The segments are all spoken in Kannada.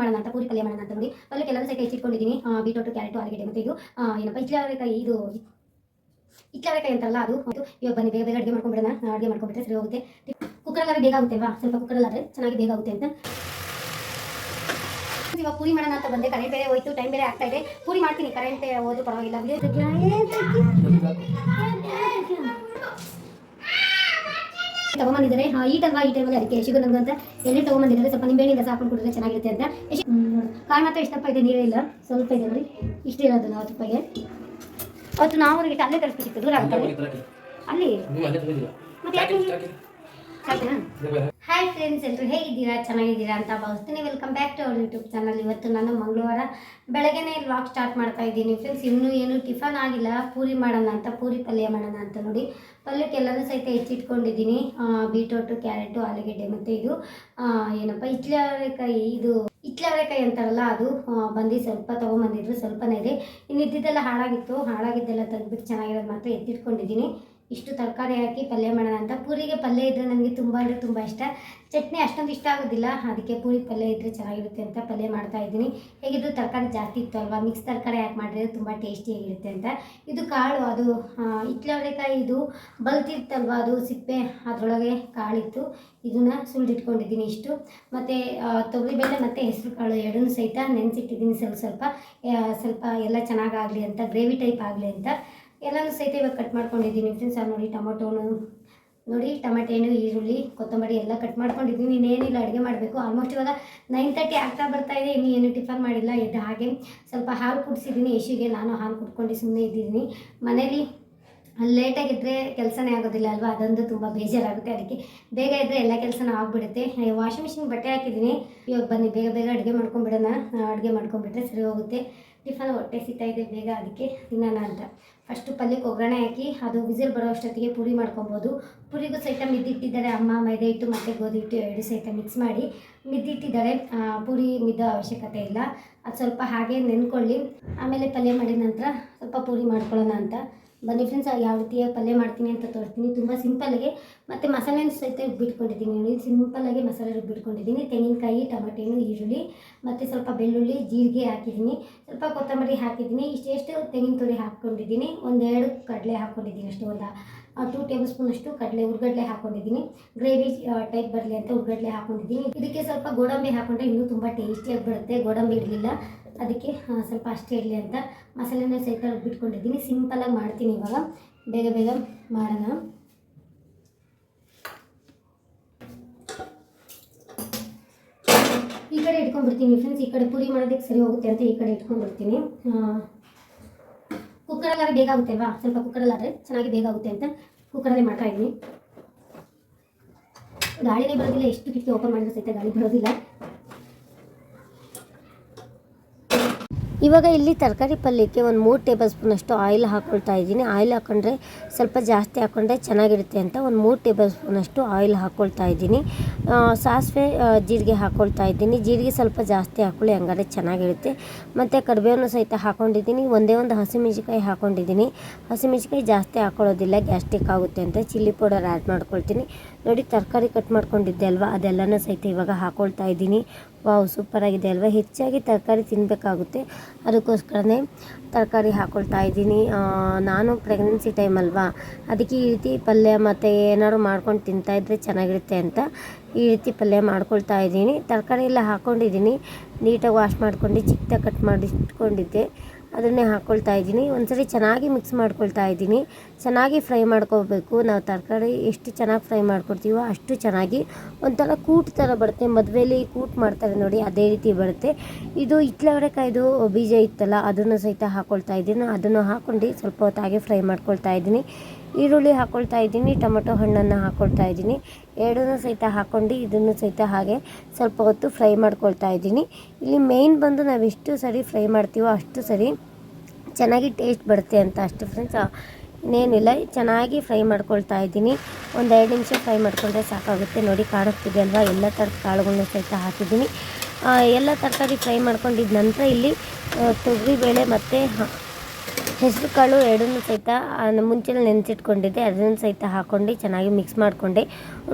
ಮಾಡೋಣ ಅಂತ ಪೂರಿ ಪಲ್ಯ ಮಾಡೋಣ ಅಂತ ನೋಡಿ. ಪಲ್ಯಕ್ಕೆ ಎಲ್ಲರೂ ಸಹಿತ ಹೆಚ್ಚಿಟ್ಕೊಂಡಿದ್ದೀನಿ ಬೀಟ್ರೋಟು, ಕ್ಯಾರೆಟು, ಆಲೂಗಡ್ಡೆ ಮತ್ತು ಇದು ಏನಪ್ಪ ಇಚ್ಲಾವರೆಕಾಯಿ ಇದು ಇಚ್ಲಾವರೆಕಾಯಿ ಅಂತಾರಲ್ಲ ಅದು. ಅದು ಇವಾಗ ಬನ್ನಿ, ಬೇಗ ಬೇಗ ಅಡುಗೆ ಮಾಡ್ಕೊಂಡ್ಬಿಡೋಣ ಅಡುಗೆ ಮಾಡ್ಕೊಂಡ್ಬಿಟ್ರೆ ಸರಿ ಹೋಗುತ್ತೆ. ಕುಕ್ಕರಲ್ಲಾದ್ರೆ ಬೇಗ ಆಗುತ್ತೆ ಅಲ್ವಾ? ಸ್ವಲ್ಪ ಕುಕ್ಕರಲ್ಲಾದ್ರೆ ಚೆನ್ನಾಗಿ ಬೇಗ ಆಗುತ್ತೆ ಅಂತ. ಇವಾಗ ಪೂರಿ ಮಾಡೋಣ ಅಂತ ಬಂದೆ. ಕರೆಂಟ್ ಬೇರೆ ಹೋಯ್ತು, ಟೈಮ್ ಬೇರೆ ಆಗ್ತಾ ಇದೆ. ಪೂರಿ ಮಾಡ್ತೀನಿ. ಕರೆಂಟ್ ಹೋದ್ರು ಪರವಾಗಿಲ್ಲ. ತಗೊಂಬಂದಿದ್ದಾರೆ. ಈಟ್ ಅಲ್ವಾ ಈ ಟೈಮಲ್ಲಿ ಅದಕ್ಕೆ ಶುಗರ್ ನಮ್ಗೆ ಅಂತ ಎಣ್ಣೆ ತಗೊಂಬಂದಿದ್ದಾರೆ. ಸ್ವಲ್ಪ ನಿಂಬೆಹಣ್ಣಿಂದ ಸಾಕೊಂಡು ಕುಡಿದ್ರೆ ಚೆನ್ನಾಗಿರುತ್ತೆ ಅಂತ. ಎಷ್ಟು ಕಾರಣ ಮಾತ್ರ ಇಷ್ಟಪ್ಪ ಇದೆ ನೀರೇ ಇಲ್ಲ? ಸ್ವಲ್ಪ ಇದೆ ನೋಡಿ. ಇಷ್ಟು ಇರೋದು ನಾವು ರೂಪಾಯಿಗೆ ಅವತ್ತು ನಾವು ಅವ್ರಿಗೆ ಅಲ್ಲೇ ತರಿಸ್ಬೇಕಿತ್ತು. ದೂರ ಆಗ್ತದೆ. ಅಲ್ಲಿ? ಮತ್ತೆ ಯಾಕೆ ಹಾಯ್ ಫ್ರೆಂಡ್ಸ್ ಎಲ್ಲರೂ ಹೇಗಿದ್ದೀರಾ? ಚೆನ್ನಾಗಿದ್ದೀರಾ ಅಂತ ಭಾವಿಸ್ತೀನಿ. Welcome back to our YouTube channel ಇವತ್ತು ನಾನು ಮಂಗಳವಾರ ಬೆಳಗ್ಗೆನೇ ವ್ಲಾಗ್ ಸ್ಟಾರ್ಟ್ ಮಾಡ್ತಾ ಇದ್ದೀನಿ. ಫ್ರೆಂಡ್ಸ್ ಇನ್ನೂ ಏನು ಟಿಫನ್ ಆಗಿಲ್ಲ. ಪೂರಿ ಮಾಡೋಣ ಅಂತ, ಪೂರಿ ಪಲ್ಯ ಮಾಡೋಣ ಅಂತ ನೋಡಿ ಪಲ್ಯಕ್ಕೆ ಎಲ್ಲರೂ ಸಹಿತ ಹೆಚ್ಚಿಟ್ಕೊಂಡಿದ್ದೀನಿ. ಬೀಟ್ರೋಟು, ಕ್ಯಾರೆಟು, ಆಲೂಗೆಡ್ಡೆ ಮತ್ತು ಇದು ಏನಪ್ಪ ಏನಪ್ಪ ಇಟ್ಲವರೆಕಾಯಿ ಇದು ಇಟ್ಲವರೆಕಾಯಿ ಅಂತಾರಲ್ಲ ಅದು ಬಂದು ಸ್ವಲ್ಪ ತೊಗೊಂಬಂದಿದ್ರು. ಸ್ವಲ್ಪನೇ ಇದೆ. ಇನ್ನು ಇದ್ದಿದ್ದೆಲ್ಲ ಹಾಳಾಗಿತ್ತು. ಹಾಳಾಗಿದ್ದೆಲ್ಲ ತೆಗೆದ್ಬಿಟ್ಟು ಚೆನ್ನಾಗಿರೋದು ಮಾತ್ರ ಎತ್ತಿಟ್ಕೊಂಡಿದ್ದೀನಿ. ಇಷ್ಟು ತರಕಾರಿ ಹಾಕಿ ಪಲ್ಯ ಮಾಡೋಣ ಅಂತ. ಪೂರಿಗೆ ಪಲ್ಯ ಇದ್ದರೆ ನನಗೆ ತುಂಬ ಅಂದರೆ ತುಂಬ ಇಷ್ಟ. ಚಟ್ನಿ ಅಷ್ಟೊಂದು ಇಷ್ಟ ಆಗೋದಿಲ್ಲ. ಅದಕ್ಕೆ ಪೂರಿ ಪಲ್ಯ ಇದ್ದರೆ ಚೆನ್ನಾಗಿರುತ್ತೆ ಅಂತ ಪಲ್ಯ ಮಾಡ್ತಾ ಇದ್ದೀನಿ. ತರಕಾರಿ ಜಾಸ್ತಿ ಇತ್ತು ಅಲ್ವಾ? ಮಿಕ್ಸ್ ತರಕಾರಿ ಹಾಕಿ ಮಾಡಿದರೆ ತುಂಬ ಟೇಸ್ಟಿಯಾಗಿರುತ್ತೆ ಅಂತ. ಇದು ಕಾಳು, ಅದು ಇಟ್ಲವರೆಕಾಯಿ ಇದು ಬಲ್ತಿತ್ತಲ್ವ ಅದು ಸಿಪ್ಪೆ, ಅದರೊಳಗೆ ಕಾಳಿತ್ತು. ಇದನ್ನ ಸುಳ್ಳಿಟ್ಕೊಂಡಿದ್ದೀನಿ ಇಷ್ಟು. ಮತ್ತು ತೊಗರಿಬೇಳೆ ಮತ್ತು ಹೆಸರು ಕಾಳು ಎರಡೂ ಸಹಿತ ನೆನೆಸಿಟ್ಟಿದ್ದೀನಿ ಸ್ವಲ್ಪ. ಸ್ವಲ್ಪ ಸ್ವಲ್ಪ ಎಲ್ಲ ಚೆನ್ನಾಗಾಗಲಿ ಅಂತ, ಗ್ರೇವಿ ಟೈಪ್ ಆಗಲಿ ಅಂತ. ಎಲ್ಲನೂ ಸಹಿತ ಇವಾಗ ಕಟ್ ಮಾಡ್ಕೊಂಡಿದ್ದೀನಿ ಫ್ರೆಂಡ್ಸ್ ಅದು ನೋಡಿ ಟೊಮೊಟೊನು ನೋಡಿ ಟೊಮೆಟೆ ಹಣ್ಣು, ಈರುಳ್ಳಿ, ಕೊತ್ತಂಬರಿ ಎಲ್ಲ ಕಟ್ ಮಾಡ್ಕೊಂಡಿದ್ದೀನಿ. ಇನ್ನೇನಿಲ್ಲ ಅಡುಗೆ ಮಾಡಬೇಕು. ಆಲ್ಮೋಸ್ಟ್ ಇವಾಗ ನೈನ್ ತರ್ಟಿ ಆಗ್ತಾ ಬರ್ತಾ ಇದೆ. ಇನ್ನೂ ಏನು ಟಿಫನ್ ಮಾಡಿಲ್ಲ ಇದು ಹಾಗೆ ಸ್ವಲ್ಪ ಹಾಲು ಕುಡಿಸಿದ್ದೀನಿ. ಯಶುಗೆ ನಾನು ಹಾಲು ಕುಡ್ಕೊಂಡು ಸುಮ್ಮನೆ ಇದ್ದೀನಿ. ಮನೇಲಿ ಲೇಟಾಗಿದ್ದರೆ ಕೆಲಸನೇ ಆಗೋದಿಲ್ಲ ಅಲ್ವಾ? ಅದೊಂದು ತುಂಬ ಬೇಜಾರಾಗುತ್ತೆ ಅದಕ್ಕೆ. ಬೇಗ ಇದ್ದರೆ ಎಲ್ಲ ಕೆಲಸನೂ ಆಗಿಬಿಡುತ್ತೆ. ವಾಷಿಂಗ್ ಮಿಷಿನ್ ಬಟ್ಟೆ ಹಾಕಿದ್ದೀನಿ. ಇವಾಗ ಬನ್ನಿ, ಬೇಗ ಬೇಗ ಅಡುಗೆ ಮಾಡ್ಕೊಂಬಿಡೋಣ. ಅಡುಗೆ ಮಾಡ್ಕೊಂಬಿಟ್ರೆ ಸರಿ ಹೋಗುತ್ತೆ. ಟಿಫನ್ ಹೊಟ್ಟೆ ಇದೆ, ಬೇಗ ಅದಕ್ಕೆ ತಿನ್ನೋಣ ಅಂತ. ಫಸ್ಟು ಪಲ್ಯಕ್ಕೆ ಒಗ್ಗರಣೆ ಹಾಕಿ, ಅದು ವಿಸಿಲ್ ಬರೋ ಅಷ್ಟೊತ್ತಿಗೆ ಪೂರಿ ಮಾಡ್ಕೊಬೋದು. ಪುರಿಗೂ ಸಹಿತ ಮಿದ್ದಿಟ್ಟಿದ್ದಾರೆ ಅಮ್ಮ, ಮೈದಾ ಹಿಟ್ಟು ಮತ್ತು ಗೋಧಿ ಹಿಟ್ಟು ಎರಡು ಸಹಿತ ಮಿಕ್ಸ್ ಮಾಡಿ. ಮಿದ್ದಿಟ್ಟಿದ್ದಾರೆ ಪುರಿ ಮಿದ್ದೋ ಅವಶ್ಯಕತೆ ಇಲ್ಲ. ಅದು ಸ್ವಲ್ಪ ಹಾಗೆ ನೆನ್ಕೊಳ್ಳಿ. ಆಮೇಲೆ ಪಲ್ಯ ಮಾಡಿದ ನಂತರ ಸ್ವಲ್ಪ ಪೂರಿ ಮಾಡ್ಕೊಳ್ಳೋಣ ಅಂತ. ಬನ್ನಿ ಫ್ರೆಂಡ್ಸ್ ಯಾವ ರೀತಿಯ ಪಲ್ಯ ಮಾಡ್ತೀನಿ ಅಂತ ತೋರಿಸ್ತೀನಿ. ತುಂಬ ಸಿಂಪಲ್ಗೆ ಮತ್ತು ಮಸಾಲೆ ಸಹಿತ ಬಿಟ್ಕೊಂಡಿದ್ದೀನಿ ನೋಡಿ ಸಿಂಪಲ್ಲಾಗಿ ಮಸಾಲೆ ರುಬ್ಬಿಟ್ಕೊಂಡಿದ್ದೀನಿ. ತೆಂಗಿನಕಾಯಿ ಟೊಮೆಟೊ ಹಣ್ಣು ಈರುಳ್ಳಿ ಮತ್ತು ಸ್ವಲ್ಪ ಬೆಳ್ಳುಳ್ಳಿ, ಜೀರಿಗೆ ಹಾಕಿದ್ದೀನಿ. ಸ್ವಲ್ಪ ಕೊತ್ತಂಬರಿ ಹಾಕಿದ್ದೀನಿ. ಇಷ್ಟೆಷ್ಟು ತೆಂಗಿನ ತುರಿ ಹಾಕ್ಕೊಂಡಿದ್ದೀನಿ? ಒಂದೆರಡು ಕಡಲೆ ಹಾಕ್ಕೊಂಡಿದ್ದೀನಿ ಅಷ್ಟು. ಒಂದು ಟೂ ಟೇಬಲ್ ಸ್ಪೂನ್ ಅಷ್ಟು ಕಡಲೆ, ಉರ್ಗಡ್ಲೆ ಹಾಕ್ಕೊಂಡಿದ್ದೀನಿ. ಗ್ರೇವಿ ಟೈಪ್ ಬರಲಿ ಅಂತ ಉರ್ಗಡ್ಲೆ ಹಾಕ್ಕೊಂಡಿದ್ದೀನಿ. ಇದಕ್ಕೆ ಸ್ವಲ್ಪ ಗೋಡಂಬಿ ಹಾಕ್ಕೊಂಡ್ರೆ ಇನ್ನೂ ತುಂಬ ಟೇಸ್ಟಿಯಾಗಿ ಬರುತ್ತೆ. ಗೋಡಂಬಿ ಇರಲಿಲ್ಲ. ಅದಕ್ಕೆ ಸ್ವಲ್ಪ ಅಷ್ಟೇ ಇರಲಿ ಅಂತ ಮಸಾಲೆನ ಸಹಿತ ರುಬ್ಬಿಟ್ಕೊಂಡಿದ್ದೀನಿ. ಸಿಂಪಲಾಗಿ ಮಾಡ್ತೀನಿ ಇವಾಗ. ಬೇಗ ಬೇಗ ಮಾಡೋಣ. ಈ ಕಡೆ ಇಟ್ಕೊಂಡ್ಬಿಡ್ತೀನಿ ಫ್ರೆಂಡ್ಸ್ ಈ ಕಡೆ ಪುರಿ ಮಾಡೋದಕ್ಕೆ ಸರಿ ಹೋಗುತ್ತೆ ಅಂತ ಈ ಕಡೆ ಇಟ್ಕೊಂಡ್ಬಿಡ್ತೀನಿ. ಕುಕ್ಕರಲ್ಲಾದ್ರೆ ಬೇಗ ಆಗುತ್ತೆ ಅಲ್ವಾ? ಸ್ವಲ್ಪ ಕುಕ್ಕರಲ್ಲಾದರೆ ಚೆನ್ನಾಗಿ ಬೇಗ ಆಗುತ್ತೆ ಅಂತ ಕುಕ್ಕರಲ್ಲೇ ಮಾಡ್ತಾ ಇದ್ದೀನಿ. ಗಾಳಿನೇ ಬರೋದಿಲ್ಲ, ಎಷ್ಟು ಕಿಟಕಿ ಓಪನ್ ಮಾಡಿದ್ರೆ ಸಹಿತ ಗಾಳಿ ಬರೋದಿಲ್ಲ. ಇವಾಗ ಇಲ್ಲಿ ತರಕಾರಿ ಪಲ್ಯಕ್ಕೆ ಒಂದು ಮೂರು ಟೇಬಲ್ ಸ್ಪೂನಷ್ಟು ಆಯಿಲ್ ಹಾಕ್ಕೊಳ್ತಾ ಇದ್ದೀನಿ. ಆಯಿಲ್ ಹಾಕೊಂಡ್ರೆ ಸ್ವಲ್ಪ ಜಾಸ್ತಿ ಹಾಕ್ಕೊಂಡ್ರೆ ಚೆನ್ನಾಗಿರುತ್ತೆ ಅಂತ ಒಂದು ಮೂರು ಟೇಬಲ್ ಸ್ಪೂನಷ್ಟು ಆಯಿಲ್ ಹಾಕ್ಕೊಳ್ತಾ ಇದ್ದೀನಿ. ಸಾಸಿವೆ ಜೀರಿಗೆ ಹಾಕ್ಕೊಳ್ತಾ ಇದ್ದೀನಿ. ಜೀರಿಗೆ ಸ್ವಲ್ಪ ಜಾಸ್ತಿ ಹಾಕ್ಕೊಳ್ಳಿ ಹಂಗಾದ್ರೆ ಚೆನ್ನಾಗಿರುತ್ತೆ. ಮತ್ತು ಕರಿಬೇವನ್ನು ಸಹಿತ ಹಾಕ್ಕೊಂಡಿದ್ದೀನಿ ಒಂದೇ ಒಂದು ಹಸಿಮೆಣಸಿಕಾಯಿ ಹಾಕ್ಕೊಂಡಿದ್ದೀನಿ ಹಸಿಮೆಣಸಿಕಾಯಿ ಜಾಸ್ತಿ ಹಾಕ್ಕೊಳ್ಳೋದಿಲ್ಲ ಗ್ಯಾಸ್ಟಿಕ್ ಆಗುತ್ತೆ ಅಂತ. ಚಿಲ್ಲಿ ಪೌಡರ್ ಆ್ಯಡ್ ಮಾಡ್ಕೊಳ್ತೀನಿ. ನೋಡಿ, ತರಕಾರಿ ಕಟ್ ಮಾಡ್ಕೊಂಡಿದ್ದೆ ಅಲ್ವಾ? ಅದೆಲ್ಲನೂ ಸಹಿತ ಇವಾಗ ಹಾಕ್ಕೊಳ್ತಾ ಇದ್ದೀನಿ. ವಾವ್ ಸೂಪರಾಗಿದೆ ಅಲ್ವಾ? ಹೆಚ್ಚಾಗಿ ತರಕಾರಿ ತಿನ್ನಬೇಕಾಗುತ್ತೆ ಅದಕ್ಕೋಸ್ಕರನೇ ತರಕಾರಿ ಹಾಕ್ಕೊಳ್ತಾ ಇದ್ದೀನಿ. ನಾನು ಪ್ರೆಗ್ನೆನ್ಸಿ ಟೈಮ್ ಅಲ್ವಾ? ಅದಕ್ಕೆ ಈ ರೀತಿ ಪಲ್ಯ ಮತ್ತು ಏನಾದ್ರು ಮಾಡ್ಕೊಂಡು ತಿಂತಾಯಿದ್ರೆ ಚೆನ್ನಾಗಿರುತ್ತೆ ಅಂತ ಈ ರೀತಿ ಪಲ್ಯ ಮಾಡ್ಕೊಳ್ತಾ ಇದ್ದೀನಿ. ತರಕಾರಿ ಎಲ್ಲ ಹಾಕ್ಕೊಂಡಿದ್ದೀನಿ ನೀಟಾಗಿ ವಾಶ್ ಮಾಡ್ಕೊಂಡು ಚಿಕ್ಕದಾಗಿ ಕಟ್ ಮಾಡಿ ಇಟ್ಕೊಂಡಿದ್ದೆ ಅದನ್ನೇ ಹಾಕ್ಕೊಳ್ತಾ ಇದ್ದೀನಿ. ಒಂದ್ಸರಿ ಚೆನ್ನಾಗಿ ಮಿಕ್ಸ್ ಮಾಡ್ಕೊಳ್ತಾ ಇದ್ದೀನಿ. ಚೆನ್ನಾಗಿ ಫ್ರೈ ಮಾಡ್ಕೋಬೇಕು. ನಾವು ತರಕಾರಿ ಎಷ್ಟು ಚೆನ್ನಾಗಿ ಫ್ರೈ ಮಾಡ್ಕೊಡ್ತೀವೋ ಅಷ್ಟು ಚೆನ್ನಾಗಿ ಒಂಥರ ಕೂಟ್ ಥರ ಬರುತ್ತೆ. ಮದುವೆಯಲ್ಲಿ ಕೂಟ್ ಮಾಡ್ತಾರೆ ನೋಡಿ, ಅದೇ ರೀತಿ ಬರುತ್ತೆ. ಇದು ಕಾಯ್ದು ಬೀಜ ಇತ್ತಲ್ಲ, ಅದನ್ನು ಸಹಿತ ಹಾಕ್ಕೊಳ್ತಾ ಇದ್ದೀನಿ. ಅದನ್ನು ಹಾಕ್ಕೊಂಡು ಸ್ವಲ್ಪ ಹೊತ್ತು ಹಾಗೆ ಫ್ರೈ ಮಾಡ್ಕೊಳ್ತಾ ಇದ್ದೀನಿ. ಈರುಳ್ಳಿ ಹಾಕ್ಕೊಳ್ತಾ ಇದ್ದೀನಿ, ಟೊಮೊಟೊ ಹಣ್ಣನ್ನು ಹಾಕ್ಕೊಳ್ತಾ ಇದ್ದೀನಿ. ಎರಡನ್ನೂ ಸಹಿತ ಹಾಕ್ಕೊಂಡು ಇದನ್ನು ಸಹಿತ ಹಾಗೆ ಸ್ವಲ್ಪ ಹೊತ್ತು ಫ್ರೈ ಮಾಡ್ಕೊಳ್ತಾ ಇದ್ದೀನಿ. ಇಲ್ಲಿ ಮೇಯ್ನ್ ಬಂದು ನಾವು ಎಷ್ಟು ಸರಿ ಫ್ರೈ ಮಾಡ್ತೀವೋ ಅಷ್ಟು ಸರಿ ಚೆನ್ನಾಗಿ ಟೇಸ್ಟ್ ಬರುತ್ತೆ ಅಂತ ಅಷ್ಟು ಫ್ರೆಂಡ್ಸ್ ಇನ್ನೇನಿಲ್ಲ. ಚೆನ್ನಾಗಿ ಫ್ರೈ ಮಾಡ್ಕೊಳ್ತಾ ಇದ್ದೀನಿ. ಒಂದು ಎರಡು ನಿಮಿಷ ಫ್ರೈ ಮಾಡ್ಕೊಂಡ್ರೆ ಸಾಕಾಗುತ್ತೆ. ನೋಡಿ ಕಾಣಿಸ್ತಿದೆ ಅಲ್ವಾ? ಎಲ್ಲ ಥರದ ಕಾಳುಗಳನ್ನ ಸಹಿತ ಹಾಕಿದ್ದೀನಿ. ಎಲ್ಲ ತರಕಾರಿ ಫ್ರೈ ಮಾಡ್ಕೊಂಡಿದ್ದ ನಂತರ ಇಲ್ಲಿ ತೊಗರಿಬೇಳೆ ಮತ್ತು ಹೆಸರು ಕಾಳು ಎರಡನ್ನು ಸಹಿತ ಮುಂಚೆನೇ ನೆನೆಸಿಟ್ಕೊಂಡಿದ್ದೆ. ಅದನ್ನು ಸಹಿತ ಹಾಕ್ಕೊಂಡು ಚೆನ್ನಾಗಿ ಮಿಕ್ಸ್ ಮಾಡಿಕೊಂಡೆ.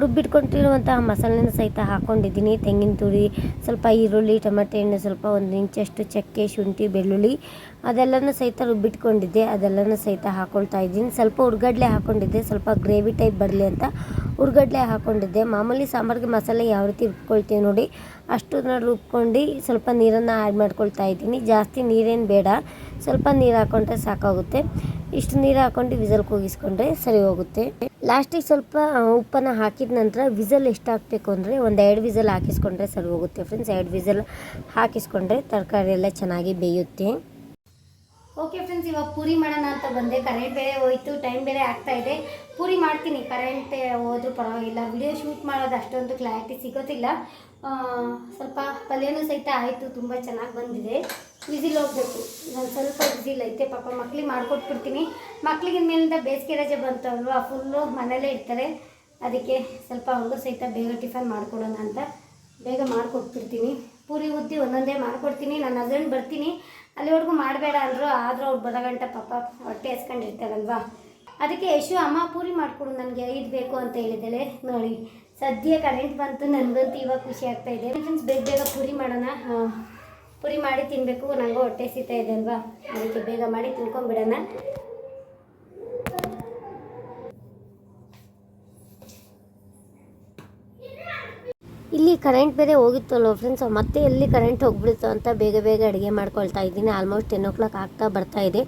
ರುಬ್ಬಿಟ್ಕೊಂಡಿರುವಂತಹ ಮಸಾಲೆನ ಸಹಿತ ಹಾಕ್ಕೊಂಡಿದ್ದೀನಿ ತೆಂಗಿನ ತುರಿ, ಸ್ವಲ್ಪ ಈರುಳ್ಳಿ, ಟೊಮೆಟೊ ಹಣ್ಣು ಸ್ವಲ್ಪ ಒಂದು ಇಂಚಷ್ಟು ಚಕ್ಕೆ, ಶುಂಠಿ, ಬೆಳ್ಳುಳ್ಳಿ, ಅದೆಲ್ಲನೂ ಸಹಿತ ರುಬ್ಬಿಟ್ಕೊಂಡಿದ್ದೆ. ಅದೆಲ್ಲನೂ ಸಹಿತ ಹಾಕ್ಕೊಳ್ತಾ ಇದ್ದೀನಿ. ಸ್ವಲ್ಪ ಉಡ್ಗಡ್ಲೆ ಹಾಕ್ಕೊಂಡಿದ್ದೆ ಸ್ವಲ್ಪ ಗ್ರೇವಿ ಟೈಪ್ ಬರಲಿ ಅಂತ ಉರ್ಗಡ್ಲೆ ಹಾಕ್ಕೊಂಡಿದ್ದೆ ಮಾಮೂಲಿ ಸಾಂಬಾರಿಗೆ ಮಸಾಲೆ ಯಾವ ರೀತಿ ರುಬ್ಕೊಳ್ತೀವಿ ನೋಡಿ ಅಷ್ಟನ್ನ ರುಬ್ಕೊಂಡು ಸ್ವಲ್ಪ ನೀರನ್ನು ಆ್ಯಡ್ ಮಾಡ್ಕೊಳ್ತಾ ಇದ್ದೀನಿ. ಜಾಸ್ತಿ ನೀರೇನು ಬೇಡ, ಸ್ವಲ್ಪ ನೀರು ಹಾಕೊಂಡ್ರೆ ಸಾಕಾಗುತ್ತೆ. ಇಷ್ಟು ನೀರು ಹಾಕ್ಕೊಂಡು ವಿಸಲ್ ಕೂಗಿಸ್ಕೊಂಡ್ರೆ ಸರಿ ಹೋಗುತ್ತೆ. ಲಾಸ್ಟಿಗೆ ಸ್ವಲ್ಪ ಉಪ್ಪನ್ನು ಹಾಕಿದ ನಂತರ ವಿಸಲ್ ಎಷ್ಟು ಹಾಕಬೇಕು ಅಂದರೆ ಒಂದು ಎರಡು ವಿಸಲ್ ಹಾಕಿಸ್ಕೊಂಡ್ರೆ ಸರಿ ಹೋಗುತ್ತೆ. ಫ್ರೆಂಡ್ಸ್ ಎರಡು ವಿಸಲ್ ಹಾಕಿಸ್ಕೊಂಡ್ರೆ ತರಕಾರಿ ಎಲ್ಲ ಚೆನ್ನಾಗಿ ಬೇಯುತ್ತೆ. ಓಕೆ ಫ್ರೆಂಡ್ಸ್ ಇವಾಗ ಪೂರಿ ಮಾಡೋಣ ಅಂತ ಬಂದೆ. ಕರೆಂಟ್ ಬೇರೆ ಹೋಯ್ತು ಟೈಮ್ ಬೇರೆ ಆಗ್ತಾ ಇದೆ. ಪೂರಿ ಮಾಡ್ತೀನಿ. ಕರೆಂಟ್ ಹೋದ್ರೂ ಪರವಾಗಿಲ್ಲ. ವಿಡಿಯೋ ಶೂಟ್ ಮಾಡೋದು ಅಷ್ಟೊಂದು ಕ್ಲಾರಿಟಿ ಸಿಗೋದಿಲ್ಲ. ಸ್ವಲ್ಪ ಪಲ್ಯನೂ ಸಹಿತ ಆಯಿತು. ತುಂಬ ಚೆನ್ನಾಗಿ ಬಂದಿದೆ. ವಿಸಿಲ್ ಹೋಗಬೇಕು. ನಾನು ಸ್ವಲ್ಪ ವಿಸಿಲ್ ಐತೆ ಪಾಪ ಮಕ್ಳಿಗೆ ಮಾಡ್ಕೊಟ್ಬಿಡ್ತೀನಿ. ಮಕ್ಳಿಗಿನ ಮೇಲಿಂದ ಬೇಸಿಗೆ ರಜೆ ಬಂತವ್ರು ಆ ಫುಲ್ಲು ಮನೇಲೇ ಇರ್ತಾರೆ. ಅದಕ್ಕೆ ಸ್ವಲ್ಪ ಅವ್ರಿಗೂ ಸಹಿತ ಬೇಗ ಟಿಫನ್ ಮಾಡಿಕೊಡೋಣ ಅಂತ ಬೇಗ ಮಾಡಿಕೊಟ್ಬಿಡ್ತೀನಿ. ಪೂರಿ ಉದ್ದಿ ಒಂದೊಂದೇ ಮಾಡ್ಕೊಡ್ತೀನಿ. ನನ್ನ ಹಸ್ಬೆಂಡ್ ಬರ್ತೀನಿ. ಅಲ್ಲಿವರೆಗೂ ಮಾಡಬೇಡ ಅಂದರು, ಆದರೂ ಅವ್ರು ಬರೋ ಗಂಟ ಪಾಪ ಹೊಟ್ಟೆ ಎಸ್ಕೊಂಡಿರ್ತಾರಲ್ವಾ? ಅದಕ್ಕೆ ಯಶು, ಅಮ್ಮ, ಪೂರಿ ಮಾಡಿಕೊಡು, ನನಗೆ ಐದು ಬೇಕು ಅಂತ ಹೇಳಿದ್ದಾಳೆ ನೋಡಿ. ಸದ್ಯ ಕರೆಂಟ್ ಬಂತು, ನನಗಂತೂ ಇವಾಗ ಖುಷಿ ಆಗ್ತಾ ಇದೆ. ಫ್ರೆಂಡ್ಸ್ ಬೇಗ ಬೇಗ ಪೂರಿ ಮಾಡೋಣ? ಪೂರಿ ಮಾಡಿ ತಿನ್ನಬೇಕು ನನಗೂ ಹೊಟ್ಟೆ ಸಿಗ್ತಾ ಇದೆ ಅಲ್ವಾ? ಅದಕ್ಕೆ ಬೇಗ ಮಾಡಿ ತಿನ್ಕೊಂಬಿಡೋಣ ಇಲ್ಲಿ ಕರೆಂಟ್ ಬೇರೆ ಹೋಗಿತ್ತಲ್ವ ಫ್ರೆಂಡ್ಸ್ ಮತ್ತೆ ಎಲ್ಲಿ ಕರೆಂಟ್ ಹೋಗ್ಬಿಡ್ತು ಅಂತ ಬೇಗ ಬೇಗ ಅಡುಗೆ ಮಾಡ್ಕೊಳ್ತಾ ಇದ್ದೀನಿ. ಆಲ್ಮೋಸ್ಟ್ ಟೆನ್ ಓ ಕ್ಲಾಕ್ ಆಗ್ತಾ ಬರ್ತಾ ಇದೆ.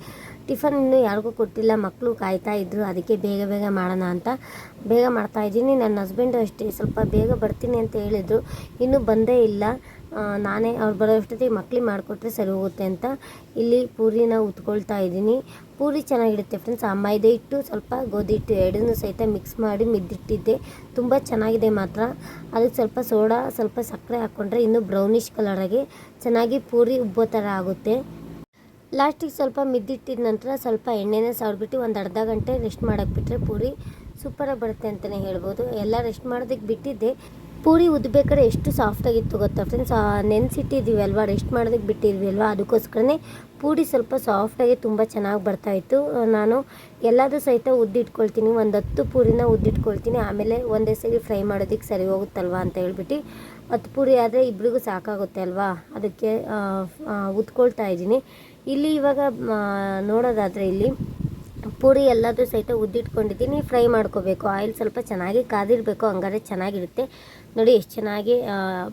ಟಿಫನ್ ಇನ್ನೂ ಯಾರಿಗೂ ಕೊಟ್ಟಿಲ್ಲ ಮಕ್ಕಳು ಕಾಯ್ತಾ ಇದ್ರು. ಅದಕ್ಕೆ ಬೇಗ ಬೇಗ ಮಾಡೋಣ ಅಂತ ಬೇಗ ಮಾಡ್ತಾ ಇದ್ದೀನಿ. ನನ್ನ ಹಸ್ಬೆಂಡು ಅಷ್ಟೇ ಸ್ವಲ್ಪ ಬೇಗ ಬರ್ತೀನಿ ಅಂತ ಹೇಳಿದರು. ಇನ್ನೂ ಬಂದೇ ಇಲ್ಲ. ನಾನೇ ಅವ್ರು ಬರೋ ಅಷ್ಟೊತ್ತಿಗೆ ಮಕ್ಳಿಗೆ ಮಾಡಿಕೊಟ್ರೆ ಸರಿ ಹೋಗುತ್ತೆ ಅಂತ ಇಲ್ಲಿ ಪೂರಿನ ಉತ್ಕೊಳ್ತಾ ಇದ್ದೀನಿ. ಪೂರಿ ಚೆನ್ನಾಗಿರುತ್ತೆ ಫ್ರೆಂಡ್ಸ್ ಆ ಮೈದೆ ಹಿಟ್ಟು ಸ್ವಲ್ಪ ಗೋಧಿ ಹಿಟ್ಟು ಎರಡನ್ನೂ ಸಹಿತ ಮಿಕ್ಸ್ ಮಾಡಿ ಮಿದ್ದಿಟ್ಟಿದ್ದೆ. ತುಂಬ ಚೆನ್ನಾಗಿದೆ ಮಾತ್ರ. ಅದಕ್ಕೆ ಸ್ವಲ್ಪ ಸೋಡಾ, ಸ್ವಲ್ಪ ಸಕ್ಕರೆ ಹಾಕ್ಕೊಂಡ್ರೆ ಇನ್ನೂ ಬ್ರೌನಿಷ್ ಕಲರಾಗಿ ಚೆನ್ನಾಗಿ ಪೂರಿ ಉಬ್ಬೋ ಥರ ಆಗುತ್ತೆ. ಲಾಸ್ಟಿಗೆ ಸ್ವಲ್ಪ ಮಿದ್ದಿಟ್ಟಿದ ನಂತರ ಸ್ವಲ್ಪ ಎಣ್ಣೆನ ಸಾವಿರ್ಬಿಟ್ಟು ಒಂದು ಅರ್ಧ ಗಂಟೆ ರೆಸ್ಟ್ ಮಾಡೋಕ್ಕೆ ಬಿಟ್ಟರೆ ಪೂರಿ ಸೂಪರಾಗಿ ಬರುತ್ತೆ ಅಂತಲೇ ಹೇಳ್ಬೋದು. ಎಲ್ಲ ರೆಸ್ಟ್ ಮಾಡೋದಕ್ಕೆ ಬಿಟ್ಟಿದ್ದೆ. ಪೂರಿ ಉದ್ಬೇಕಾದ್ರೆ ಎಷ್ಟು ಸಾಫ್ಟಾಗಿತ್ತು ಗೊತ್ತಾ ಫ್ರೆಂಡ್ಸ್ ನೆನೆಸಿಟ್ಟಿದ್ದೀವಿ ಅಲ್ವಾ? ರೆಸ್ಟ್ ಮಾಡೋದಕ್ಕೆ ಬಿಟ್ಟಿದ್ವಿ ಅಲ್ವಾ? ಅದಕ್ಕೋಸ್ಕರನೇ ಪೂರಿ ಸ್ವಲ್ಪ ಸಾಫ್ಟಾಗಿ ತುಂಬ ಚೆನ್ನಾಗಿ ಬರ್ತಾಯಿತ್ತು ನಾನು ಎಲ್ಲದೂ ಸಹಿತ ಉದ್ದಿಟ್ಕೊಳ್ತೀನಿ. ಒಂದು ಹತ್ತು ಪೂರಿನ ಉದ್ದಿಟ್ಕೊಳ್ತೀನಿ. ಆಮೇಲೆ ಒಂದೇ ಸರಿ ಫ್ರೈ ಮಾಡೋದಕ್ಕೆ ಸರಿ ಹೋಗುತ್ತಲ್ವಾ ಅಂತ ಹೇಳ್ಬಿಟ್ಟು ಹತ್ತು ಪೂರಿ ಆದರೆ ಇಬ್ಬರಿಗೂ ಸಾಕಾಗುತ್ತೆ ಅಲ್ವಾ? ಅದಕ್ಕೆ ಉದ್ಕೊಳ್ತಾ ಇದ್ದೀನಿ. ಇಲ್ಲಿ ಇವಾಗ ನೋಡೋದಾದರೆ ಇಲ್ಲಿ ಪೂರಿ ಎಲ್ಲದೂ ಸಹಿತ ಉದ್ದಿಟ್ಕೊಂಡಿದ್ದೀನಿ. ಫ್ರೈ ಮಾಡ್ಕೋಬೇಕು. ಆಯಿಲ್ ಸ್ವಲ್ಪ ಚೆನ್ನಾಗಿ ಕಾದಿರಬೇಕು. ಹಂಗಾದ್ರೆ ಚೆನ್ನಾಗಿರುತ್ತೆ. ನೋಡಿ, ಎಷ್ಟು ಚೆನ್ನಾಗಿ